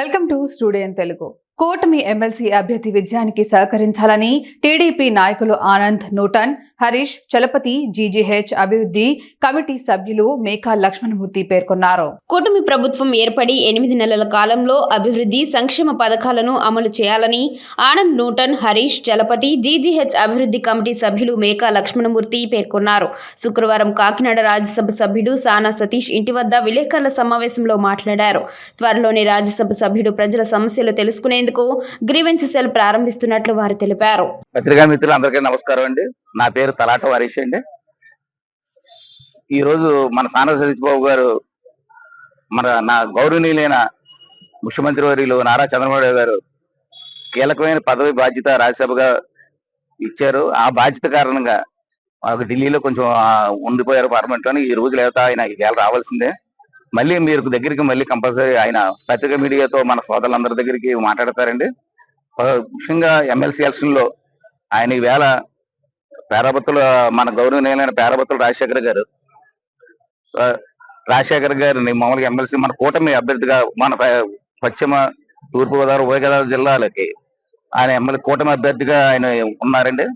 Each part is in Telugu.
Welcome to studio Telugu. కూటమి ఎమ్మెల్సీ అభ్యర్థి విజయానికి సహకరించాలని టీడీపీ నాయకులు ఆనంద్ నూటన్ హరీష్ చలపతి జీజీహెచ్ అభివృద్ధి కమిటీ సభ్యులు మేకా లక్ష్మణమూర్తి పేర్కొన్నారు. కూటమి ప్రభుత్వం ఏర్పడి ఎనిమిది నెలల కాలంలో అభివృద్ధి సంక్షేమ పథకాలను అమలు చేయాలని ఆనంద్ నూటన్ హరీష్ చలపతి జీజీహెచ్ అభివృద్ధి కమిటీ సభ్యులు మేకా లక్ష్మణమూర్తి పేర్కొన్నారు. శుక్రవారం కాకినాడ రాజ్యసభ సభ్యుడు సానా సతీష్ ఇంటి వద్ద విలేకరుల సమావేశంలో మాట్లాడారు. త్వరలోనే రాజ్యసభ సభ్యుడు ప్రజల సమస్యలు తెలుసుకునేందుకు గ్రీవెన్స్ సెల్ ప్రారంభిస్తున్నట్లు వారు తెలిపారు. పత్రికా మిత్రులు అందరికీ నమస్కారం అండి. నా పేరు తలాట హరీష్ అండి. ఈ రోజు మన సాన సతీష్ బాబు గారు మన నా గౌరవనీయులైన ముఖ్యమంత్రి వర్యులు నారా చంద్రబాబు గారు కీలకమైన పదవి బాధ్యత రాజ్యసభగా ఇచ్చారు. ఆ బాధ్యత కారణంగా మాకు ఢిల్లీలో కొంచెం ఉండిపోయారు పార్లమెంట్ ఈ రోజు లేదా ఆయన ఈవేళ రావాల్సిందే. మళ్ళీ మీరు దగ్గరికి మళ్ళీ కంపల్సరీ ఆయన పత్రిక మీడియాతో మన సోదరులందరి దగ్గరికి మాట్లాడతారండి. ముఖ్యంగా ఎమ్మెల్సీ ఎలక్షన్లో ఆయన ఈవేళ పేరాబత్తుల మన గౌరవనీయులైన పేరాబత్తుల రాజశేఖర్ గారు రాజశేఖర్ గారిని మామూలుగా ఎమ్మెల్సీ మన కూటమి అభ్యర్థిగా మన పశ్చిమ తూర్పుగోదావరి ఉభయగోదావరి జిల్లాలకి ఆయన ఎమ్మెల్యే కూటమి అభ్యర్థిగా ఆయన ఉన్నారండి.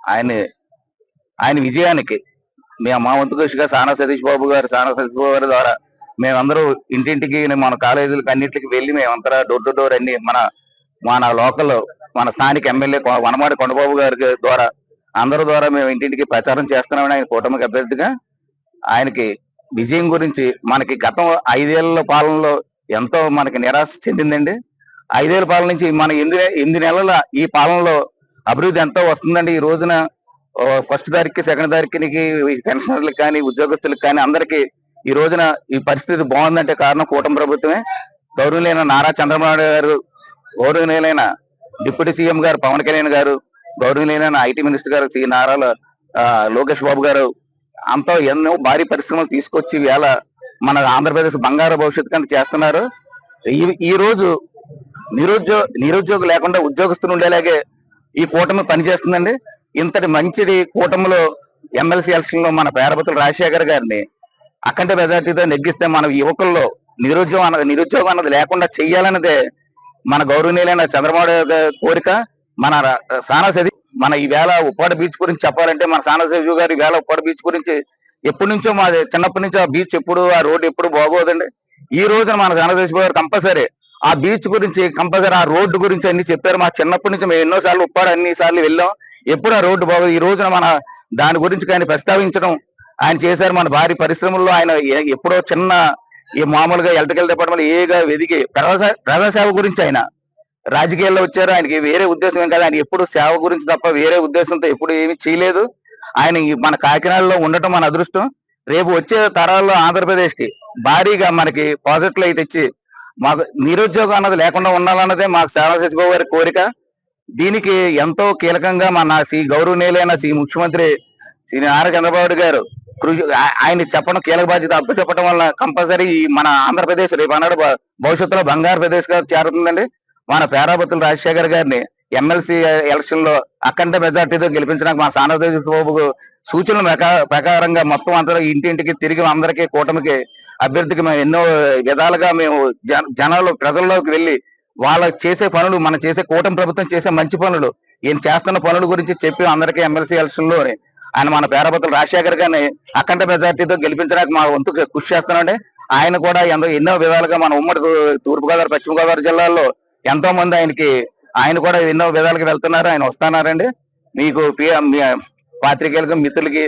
ఆయన ఆయన విజయానికి మేము మా వంతు కృషిగా సానా సతీష్ బాబు గారు సానా సతీష్ బాబు గారి ద్వారా మేమందరూ ఇంటింటికి మన కాలేజీలకు అన్నింటికి వెళ్ళి మేమంతా డోర్ టు డోర్ అన్ని మన మన లోకల్ మన స్థానిక ఎమ్మెల్యే వనమాడి కొండబాబు గారి ద్వారా అందరి ద్వారా మేము ఇంటింటికి ప్రచారం చేస్తున్నామని ఆయన కూటమికి అభ్యర్థిగా ఆయనకి విజయం గురించి మనకి గతం ఐదేళ్ళ పాలనలో ఎంతో మనకి నిరాశ చెందిందండి. ఐదేళ్ళ పాలన నుంచి మన ఎనిమిది ఎనిమిది నెలల ఈ పాలనలో అభివృద్ధి ఎంతో వస్తుందండి. ఈ రోజున ఫస్ట్ తారీఖుకి సెకండ్ తారీఖుకి పెన్షనర్లకు కానీ ఉద్యోగస్తులకు కానీ అందరికీ ఈ రోజున ఈ పరిస్థితి బాగుందంటే కారణం కూటమి ప్రభుత్వమే. గౌరవనీయులైన నారా చంద్రబాబు గారు గౌరవనీయులైన డిప్యూటీ సీఎం గారు పవన్ కళ్యాణ్ గారు గౌరవనీయులైన ఐటీ మినిస్టర్ గారు శ్రీ నారాల లోకేష్ బాబు గారు అంతా ఎన్నో భారీ పరిశ్రమలు తీసుకొచ్చి వేళ మన ఆంధ్రప్రదేశ్ బంగారు భవిష్యత్తు కింద చేస్తున్నారు. ఈ ఈ రోజు నిరుద్యోగ నిరుద్యోగం లేకుండా ఉద్యోగస్తులు ఉండేలాగే ఈ కూటమి పనిచేస్తుందండి. ఇంతటి మంచిది కూటమిలో ఎమ్మెల్సీ ఎలక్షన్లో మన పేరపతులు రాజశేఖర్ గారిని అఖండ మెజార్టీతో నెగ్గిస్తే మన యువకుల్లో నిరుద్యోగం అన్నది నిరుద్యోగం అన్నది లేకుండా చెయ్యాలన్నదే మన గౌరవనీయులైన చంద్రబాబు కోరిక. మన రా- మన ఈ వేళ ఉప్పాడ బీచ్ గురించి చెప్పాలంటే మన సానా గారు ఈ వేళ ఉప్పాడ బీచ్ గురించి ఎప్పటి నుంచో మా చిన్నప్పటి నుంచి ఆ బీచ్ ఎప్పుడు ఆ రోడ్డు ఎప్పుడు బాగోదండి. ఈ రోజున మన సానా గారు కంపల్సరీ ఆ బీచ్ గురించి కంపల్సరీ ఆ రోడ్డు గురించి అన్ని చెప్పారు. మా చిన్నప్పటి నుంచి మేము ఎన్నో సార్లు ఉప్పాడ అన్ని సార్లు వెళ్ళాం. ఎప్పుడు ఆ రోడ్డు బాగోదు. ఈ రోజున మన దాని గురించి ఆయన ప్రస్తావించడం ఆయన చేశారు మన భారీ పరిశ్రమల్లో. ఆయన ఎప్పుడో చిన్న ఈ మామూలుగా ఎలక్ట్రికల్ డిపార్ట్మెంట్ ఏగా వెదిగి ప్రజా సేవ గురించి ఆయన రాజకీయాల్లో వచ్చారు. ఆయనకి వేరే ఉద్దేశం ఏం కాదు. ఆయన ఎప్పుడు సేవ గురించి తప్ప వేరే ఉద్దేశంతో ఎప్పుడు ఏమీ చేయలేదు. ఆయన మన కాకినాడలో ఉండటం మన అదృష్టం. రేపు వచ్చే తరాల్లో ఆంధ్రప్రదేశ్కి భారీగా మనకి ప్రాజెక్టులు అయితే తెచ్చి మాకు నిరుద్యోగం అన్నది లేకుండా ఉండాలన్నదే మాకు సేవ సచిబాబు గారి కోరిక. దీనికి ఎంతో కీలకంగా మన శ్రీ గౌరవనీయులైన శ్రీ ముఖ్యమంత్రి శ్రీ నారా చంద్రబాబు గారు కృషి ఆయన చెప్పడం కీలక బాధ్యత. అప్పు చెప్పడం వల్ల కంపల్సరీ మన ఆంధ్రప్రదేశ్ రేపు అన్నాడు భవిష్యత్తులో బంగారు ప్రదేశ్గా చేరుతుందండి. మన పేరాపతులు రాజశేఖర్ గారిని ఎమ్మెల్సీ ఎలక్షన్లో అఖండ మెజార్టీతో గెలిపించడానికి మన సానదేశ్ బాబు సూచనల ప్రకారంగా మొత్తం అందరూ ఇంటింటికి తిరిగి అందరికీ కూటమికి అభ్యర్థికి మేము ఎన్నో విధాలుగా మేము జన- జనాలు ప్రజల్లోకి వెళ్ళి వాళ్ళ చేసే పనులు మనం చేసే కూటమి ప్రభుత్వం చేసే మంచి పనులు ఈయన చేస్తున్న పనుల గురించి చెప్పి అందరికీ ఎమ్మెల్సీ ఎలక్షన్లోని ఆయన మన పేరపతులు రాజశేఖర్ గారిని అఖండ మెజార్టీతో గెలిపించడానికి మా వంతు కృషి చేస్తున్నాండి ఆయన కూడా ఎంతో ఎన్నో విధాలుగా మన ఉమ్మడి తూర్పుగోదావరి పశ్చిమ గోదావరి జిల్లాల్లో ఎంతో మంది ఆయనకి ఆయన కూడా ఎన్నో విధాలుగా వెళ్తున్నారు ఆయన వస్తున్నారండి. మీకు పాత్రికేయులకు మిత్రులకి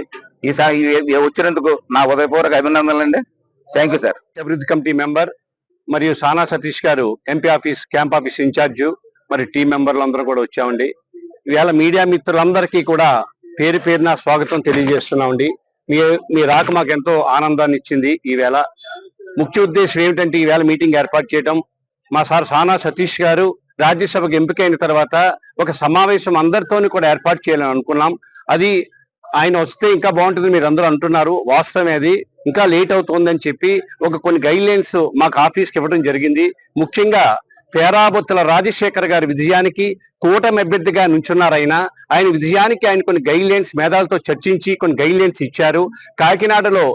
ఈసారి వచ్చినందుకు నా ఉదయపూర్వక అభినందనలు అండి థ్యాంక్ యూ సార్ అభివృద్ధి కమిటీ మెంబర్ మరియు Sana Satish garu MP office camp office in-charge మరి టీం మెంబర్లు అందరూ కూడా వచ్చామండి. ఇవాళ మీడియా మిత్రులందరికీ కూడా పేరు పేరున స్వాగతం తెలియజేస్తున్నామండి. మీ మీ రాక మాకు ఎంతో ఆనందాన్ని ఇచ్చింది ఈవేళ. ముఖ్య ఉద్దేశం ఏమిటంటే ఈవేళ మీటింగ్ ఏర్పాటు చేయడం మా సార్ సానా సతీష్ గారు రాజ్యసభకు ఎంపికైన తర్వాత ఒక సమావేశం అందరితోని కూడా ఏర్పాటు చేయాలని అనుకున్నాం. అది ఆయన వస్తే ఇంకా బాగుంటుంది మీరు అందరూ అంటున్నారు. వాస్తవమే అది. ఇంకా లేట్ అవుతుందని చెప్పి ఒక కొన్ని గైడ్ లైన్స్ మాకు ఆఫీస్కి ఇవ్వడం జరిగింది. ముఖ్యంగా పేరాబొత్తుల రాజశేఖర్ గారి విజయానికి కూటమి అభ్యర్థిగా నుంచున్నారు ఆయన ఆయన విజయానికి ఆయన కొన్ని గైడ్ లైన్స్ మేధాలతో చర్చించి కొన్ని గైడ్ లైన్స్ ఇచ్చారు. కాకినాడలో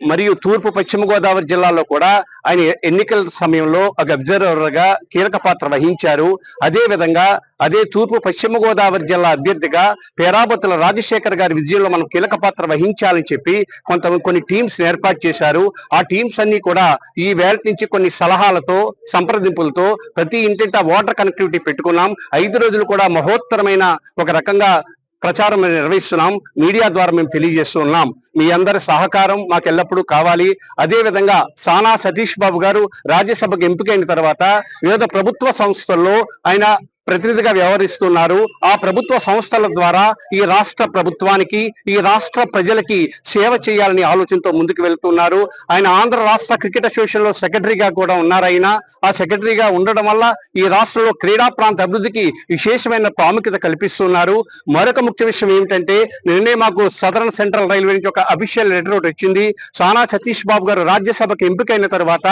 మరియు తూర్పు పశ్చిమ గోదావరి జిల్లాలో కూడా ఆయన ఎన్నికల సమయంలో ఒక అబ్జర్వర్గా కీలక పాత్ర వహించారు. అదే విధంగా అదే తూర్పు పశ్చిమ గోదావరి జిల్లా అభ్యర్థిగా పేరాబత్తుల రాజశేఖర్ గారి విజయంలో మనం కీలక పాత్ర వహించాలని చెప్పి కొంత కొన్ని టీమ్స్ ఏర్పాటు చేశారు. ఆ టీమ్స్ అన్ని కూడా ఈ వేళ నుంచి కొన్ని సలహాలతో సంప్రదింపులతో ప్రతి ఇంటింటా వాటర్ కనెక్టివిటీ పెట్టుకున్నాం. ఐదు రోజులు కూడా మహోత్తరమైన ఒక రకంగా ప్రచారం నిర్వహిస్తున్నాం. మీడియా ద్వారా మేము తెలియజేస్తున్నాం మీ అందరి సహకారం మాకు ఎల్లప్పుడూ కావాలి. అదే విధంగా సానా సతీష్ బాబు గారు రాజ్యసభకు ఎంపికైన తర్వాత వివిధ ప్రభుత్వ సంస్థల్లో ఆయన ప్రతినిధిగా వ్యవహరిస్తున్నారు. ఆ ప్రభుత్వ సంస్థల ద్వారా ఈ రాష్ట్ర ప్రభుత్వానికి ఈ రాష్ట్ర ప్రజలకి సేవ చేయాలని ఆలోచనతో ముందుకు వెళ్తున్నారు. ఆయన ఆంధ్ర రాష్ట్ర క్రికెట్ అసోసియేషన్లో సెక్రటరీగా కూడా ఉన్నారు ఆయన. ఆ సెక్రటరీగా ఉండడం వల్ల ఈ రాష్ట్రంలో క్రీడా ప్రాంత అభివృద్ధికి విశేషమైన ప్రాముఖ్యత కల్పిస్తున్నారు. మరొక ముఖ్య విషయం ఏమిటంటే నిన్నే మాకు సదరన్ సెంట్రల్ రైల్వే నుంచి ఒక అఫీషియల్ లెటర్ ఒకటి వచ్చింది. సానా సతీష్ బాబు గారు రాజ్యసభకు ఎంపికైన తర్వాత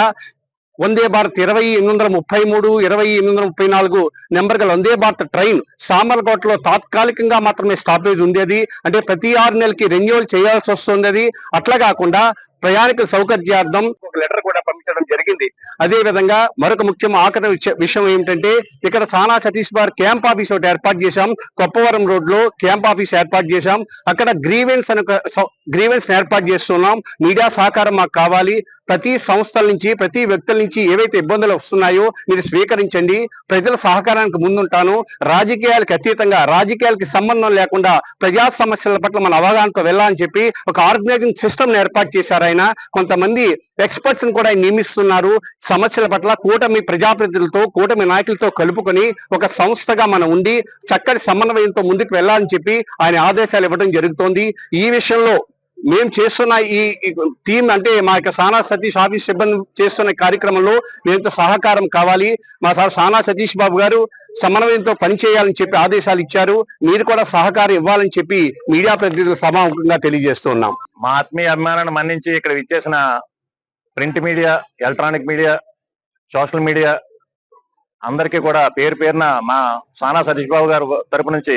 వందే భారత్ ఇరవై ఎనిమిది వందల ముప్పై మూడు ఇరవై ఎనిమిది వందల ముప్పై నాలుగు నెంబర్ గల వందే భారత్ ట్రైన్ సామర్లకోటలో తాత్కాలికంగా మాత్రమే స్టాపేజ్ ఉండేది అంటే ప్రతి ఆరు నెలలకి రెన్యువల్ చేయాల్సి వస్తుంది అది. అట్లా కాకుండా ప్రయాణికుల సౌకర్యార్థం ఒక లెటర్ కూడా పంపించడం జరిగింది. అదే విధంగా మరొక ముఖ్యం ఆకర విషయం ఏమిటంటే ఇక్కడ సానా సతీష్ బార్ క్యాంప్ ఆఫీస్ ఒకటి ఏర్పాటు చేశాం. కొప్పవరం రోడ్లో క్యాంప్ ఆఫీస్ ఏర్పాటు చేశాం. అక్కడ గ్రీవెన్స్ అని గ్రీవెన్స్ ఏర్పాటు చేస్తున్నాం. మీడియా సహకారం మాకు కావాలి. ప్రతి సంస్థల నుంచి ప్రతి వ్యక్తుల నుంచి ఏవైతే ఇబ్బందులు వస్తున్నాయో మీరు స్వీకరించండి. ప్రజల సహకారానికి ముందుంటాను. రాజకీయాలకు అతీతంగా రాజకీయాలకి సంబంధం లేకుండా ప్రజా సమస్యల పట్ల మన అవగాహనతో వెళ్ళాలని చెప్పి ఒక ఆర్గనైజింగ్ సిస్టమ్ ఏర్పాటు చేశారు ఆయన కొంతమంది ఎక్స్పర్ట్స్ని కూడా ఆయన నియమిస్తున్నారు. సమస్యల పట్ల కూటమి ప్రజాప్రతినిధులతో కూటమి నాయకులతో కలుపుకొని ఒక సంస్థగా మనం ఉండి చక్కటి సమన్వయంతో ముందుకు వెళ్ళాలని చెప్పి ఆయన ఆదేశాలు ఇవ్వడం జరుగుతోంది. ఈ విషయంలో మేము చేస్తున్న ఈ టీం అంటే మా యొక్క సానా సతీష్ ఆఫీస్ సిబ్బంది చేస్తున్న కార్యక్రమంలో మేము సహకారం కావాలి. మా సార్ సానా సతీష్ బాబు గారు సమన్వయంతో పనిచేయాలని చెప్పి ఆదేశాలు ఇచ్చారు. మీరు కూడా సహకారం ఇవ్వాలని చెప్పి మీడియా ప్రతినిధులు సభాముఖంగా తెలియజేస్తున్నాం మా ఆత్మీయ అభిమానాన్ని మన్నించి ఇక్కడ విచ్చేసిన print media electronic media social media అందరికీ కూడా పేరు పేరున మా సానా సతీష్ బాబు గారు తరపు నుంచి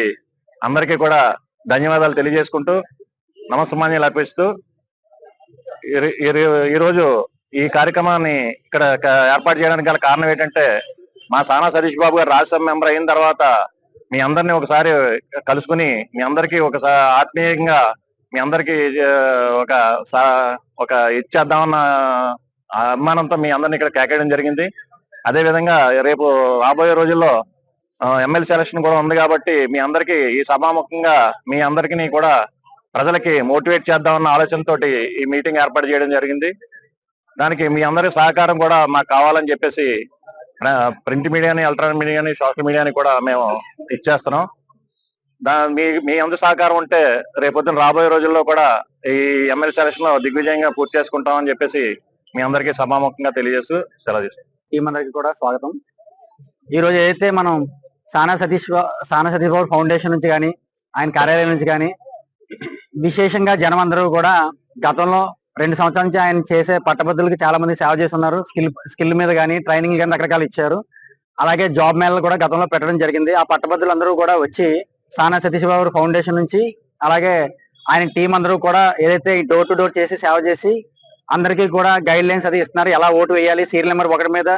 అందరికీ కూడా ధన్యవాదాలు తెలియజేసుకుంటూ నమస్మాన్యాలు అర్పిస్తూ ఈ- ఈరోజు ఈ కార్యక్రమాన్ని ఇక్కడ ఏర్పాటు చేయడానికి గల కారణం ఏంటంటే మా సానా సతీష్ బాబు గారు రాజ్యసభ మెంబర్ అయిన తర్వాత మీ అందరినీ ఒకసారి కలుసుకుని మీ అందరికీ ఒకసారి ఆత్మీయంగా మీ అందరికీ ఒక సా- ఒక ఇచ్చేద్దామన్న అభిమానంతో మీ అందరిని ఇక్కడ కేకేయడం జరిగింది. అదే విధంగా రేపు రాబోయే రోజుల్లో ఎమ్మెల్యే సెలక్షన్ కూడా ఉంది కాబట్టి మీ అందరికి ఈ సభాముఖంగా మీ అందరికీ కూడా ప్రజలకి మోటివేట్ చేద్దామన్న ఆలోచనతో ఈ మీటింగ్ ఏర్పాటు చేయడం జరిగింది. దానికి మీ అందరి సహకారం కూడా మాకు కావాలని చెప్పేసి ప్రింట్ మీడియాని ఎలక్ట్రానిక్ మీడియాని సోషల్ మీడియాని కూడా మేము ఇచ్చేస్తున్నాం. దా మీ మీ అందరి సహకారం ఉంటే రేపొద్దున రాబోయే రోజుల్లో కూడా ఈ ఎమ్మెల్యే సెలక్షన్లో దిగ్విజయంగా పూర్తి చేసుకుంటామని చెప్పేసి మీ అందరికీ సభాముఖంగా తెలియజేస్తూ సెలవు తీసుకుంటాం టీం కూడా స్వాగతం. ఈ రోజు ఏదైతే మనం సానా సతీష్ సానా సతీష్ బాబు ఫౌండేషన్ నుంచి కానీ ఆయన కార్యాలయం నుంచి కానీ విశేషంగా జనం అందరూ కూడా గతంలో రెండు సంవత్సరాల నుంచి ఆయన చేసే పట్టభద్రులకు చాలా మంది సేవ చేస్తున్నారు. స్కిల్ స్కిల్ మీద కానీ ట్రైనింగ్ కానీ రకరకాలు ఇచ్చారు. అలాగే జాబ్ మేళలు కూడా గతంలో పెట్టడం జరిగింది. ఆ పట్టభద్రులందరూ కూడా వచ్చి సానా సతీష్ బాబు ఫౌండేషన్ నుంచి అలాగే ఆయన టీం అందరూ కూడా ఏదైతే డోర్ టు డోర్ చేసి సేవ చేసి అందరికీ కూడా గైడ్ లైన్స్ అది ఇస్తున్నారు. ఎలా ఓటు వేయాలి సీరియల్ నెంబర్ ఒకటి మీద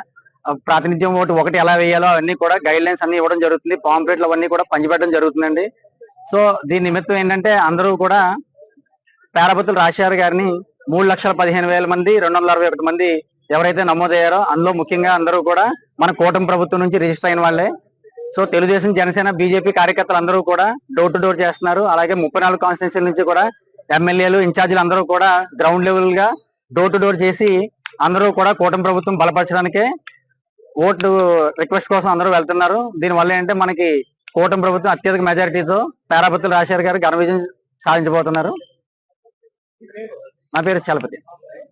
ప్రాతినిధ్యం ఓటు ఒకటి ఎలా వేయాలో అవన్నీ కూడా గైడ్ లైన్స్ అన్ని ఇవ్వడం జరుగుతుంది. పాంప్లెట్లు అవన్నీ కూడా పంచిపెట్టడం జరుగుతుందండి. సో దీని నిమిత్తం ఏంటంటే అందరూ కూడా పేరపతులు రాజశేఖర్ గారిని మూడు లక్షల పదిహేను వేల మంది రెండు వందల అరవై ఒకటి మంది ఎవరైతే నమోదయ్యారో అందులో ముఖ్యంగా అందరూ కూడా మన కూటమి ప్రభుత్వం నుంచి రిజిస్టర్ అయిన వాళ్ళే. సో తెలుగుదేశం జనసేన బీజేపీ కార్యకర్తలు అందరూ కూడా డోర్ టు డోర్ చేస్తున్నారు. అలాగే ముప్పై నాలుగు కాన్స్టిట్యూన్సీ నుంచి కూడా ఎమ్మెల్యేలు ఇన్ఛార్జీలు అందరూ కూడా గ్రౌండ్ లెవెల్గా డోర్ టు డోర్ చేసి అందరూ కూడా కూటమి ప్రభుత్వం బలపరచడానికే ఓట్లు రిక్వెస్ట్ కోసం అందరూ వెళ్తున్నారు. దీని వల్ల ఏంటంటే మనకి కూటమి ప్రభుత్వం అత్యధిక మెజారిటీతో పేరాపతులు రాజశేఖర్ గారు ఘన విజయం సాధించబోతున్నారు. నా పేరు చలపతి.